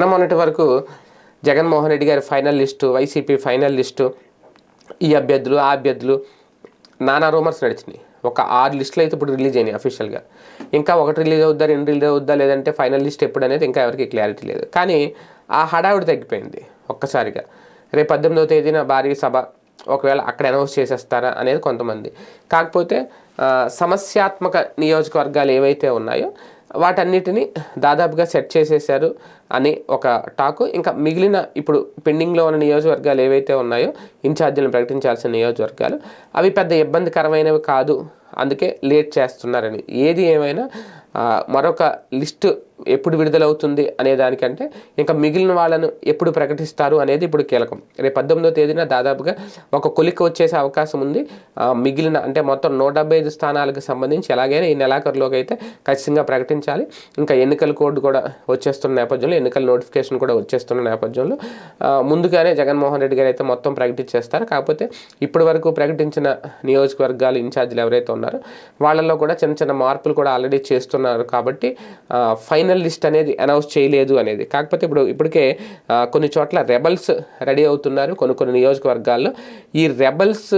నిన్న మొన్నటి వరకు జగన్మోహన్ రెడ్డి గారి final list YCP final list ఈ అభ్యర్థులు ఆ అభ్యర్థులు నానా రూమర్స్ నడిచినాయి. ఒక ఆరు లిస్టులు అయితే ఇప్పుడు రిలీజ్ అయినాయి అఫీషియల్గా ఇంకా ఒకటి రిలీజ్ అవుద్దా రెండు రిలీజ్ అవుద్దా లేదంటే ఫైనల్ లిస్ట్ ఎప్పుడు అనేది ఇంకా ఎవరికి క్లారిటీ లేదు. కానీ ఆ హడావుడి తగ్గిపోయింది ఒక్కసారిగా. రేపు పద్దెనిమిదవ తేదీన భారీ సభ ఒకవేళ అక్కడ అనౌన్స్ చేసేస్తారా అనేది కొంతమంది. కాకపోతే సమస్యాత్మక నియోజకవర్గాలు ఏవైతే ఉన్నాయో వాటన్నిటిని దాదాపుగా సెట్ చేసేసారు అని ఒక టాకు. ఇంకా మిగిలిన ఇప్పుడు పెండింగ్లో ఉన్న నియోజకవర్గాలు ఏవైతే ఉన్నాయో ఇన్ఛార్జీలను ప్రకటించాల్సిన నియోజకవర్గాలు అవి పెద్ద ఇబ్బందికరమైనవి కాదు అందుకే లేట్ చేస్తున్నారని. ఏది ఏమైనా మరొక లిస్టు ఎప్పుడు విడుదలవుతుంది అనే దానికంటే ఇంకా మిగిలిన వాళ్ళను ఎప్పుడు ప్రకటిస్తారు అనేది ఇప్పుడు కీలకం. రేపు పద్దెనిమిదో తేదీన దాదాపుగా ఒక కొలిక వచ్చేసే అవకాశం ఉంది. మిగిలిన అంటే మొత్తం నూట డెబ్బై ఐదు స్థానాలకు సంబంధించి ఎలాగైనా ఈ నెలాఖరులోకి అయితే ఖచ్చితంగా ప్రకటించాలి. ఇంకా ఎన్నికల కోడ్ కూడా వచ్చేస్తున్న నేపథ్యంలో ఎన్నికల నోటిఫికేషన్ కూడా వచ్చేస్తున్న నేపథ్యంలో ముందుగానే జగన్మోహన్ రెడ్డి గారు అయితే మొత్తం ప్రకటించేస్తారు. కాకపోతే ఇప్పటి వరకు ప్రకటించిన నియోజకవర్గాలు ఇన్ఛార్జీలు ఎవరైతే ఉన్నారు. వాళ్ళల్లో కూడా చిన్న చిన్న మార్పులు కూడా ఆల్రెడీ చేస్తున్నారు కాబట్టి ఫైనల్ లిస్ట్ అనేది అనౌన్స్ చేయలేదు అనేది. కాకపోతే ఇప్పుడు ఇప్పటికే కొన్ని చోట్ల రెబల్స్ రెడీ అవుతున్నారు కొన్ని కొన్ని నియోజకవర్గాల్లో. ఈ రెబల్స్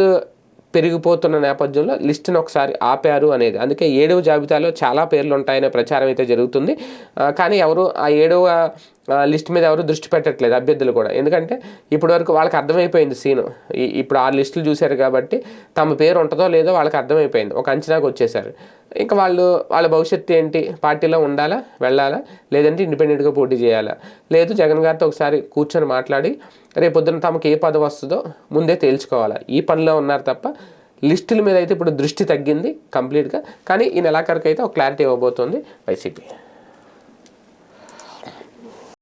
పెరిగిపోతున్న నేపథ్యంలో లిస్టును ఒకసారి ఆపారు అనేది. అందుకే ఏడవ జాబితాలో చాలా పేర్లు ఉంటాయనే ప్రచారం అయితే జరుగుతుంది. కానీ ఎవరు ఆ ఏడవ లిస్ట్ మీద ఎవరు దృష్టి పెట్టట్లేదు అభ్యర్థులు కూడా. ఎందుకంటే ఇప్పటి వరకు వాళ్ళకి అర్థమైపోయింది సీను. ఈ- ఇప్పుడు ఆ లిస్టులు చూశారు కాబట్టి తమ పేరు ఉంటుందో లేదో వాళ్ళకి అర్థమైపోయింది. ఒక అంచనాకు వచ్చేసారు ఇంకా వాళ్ళు వాళ్ళ భవిష్యత్తు ఏంటి? పార్టీలో ఉండాలా? వెళ్ళాలా? లేదంటే ఇండిపెండెంట్గా పోటీ చేయాలా? లేదు జగన్ గారితో ఒకసారి కూర్చొని మాట్లాడి రేపొద్దున తమకు ఏ పదవి వస్తుందో ముందే తేల్చుకోవాలా? ఈ పనిలో ఉన్నారు తప్ప లిస్టుల మీద అయితే ఇప్పుడు దృష్టి తగ్గింది కంప్లీట్గా. కానీ ఈ నెలాఖరికి అయితే ఒక క్లారిటీ ఇవ్వబోతుంది వైసీపీ.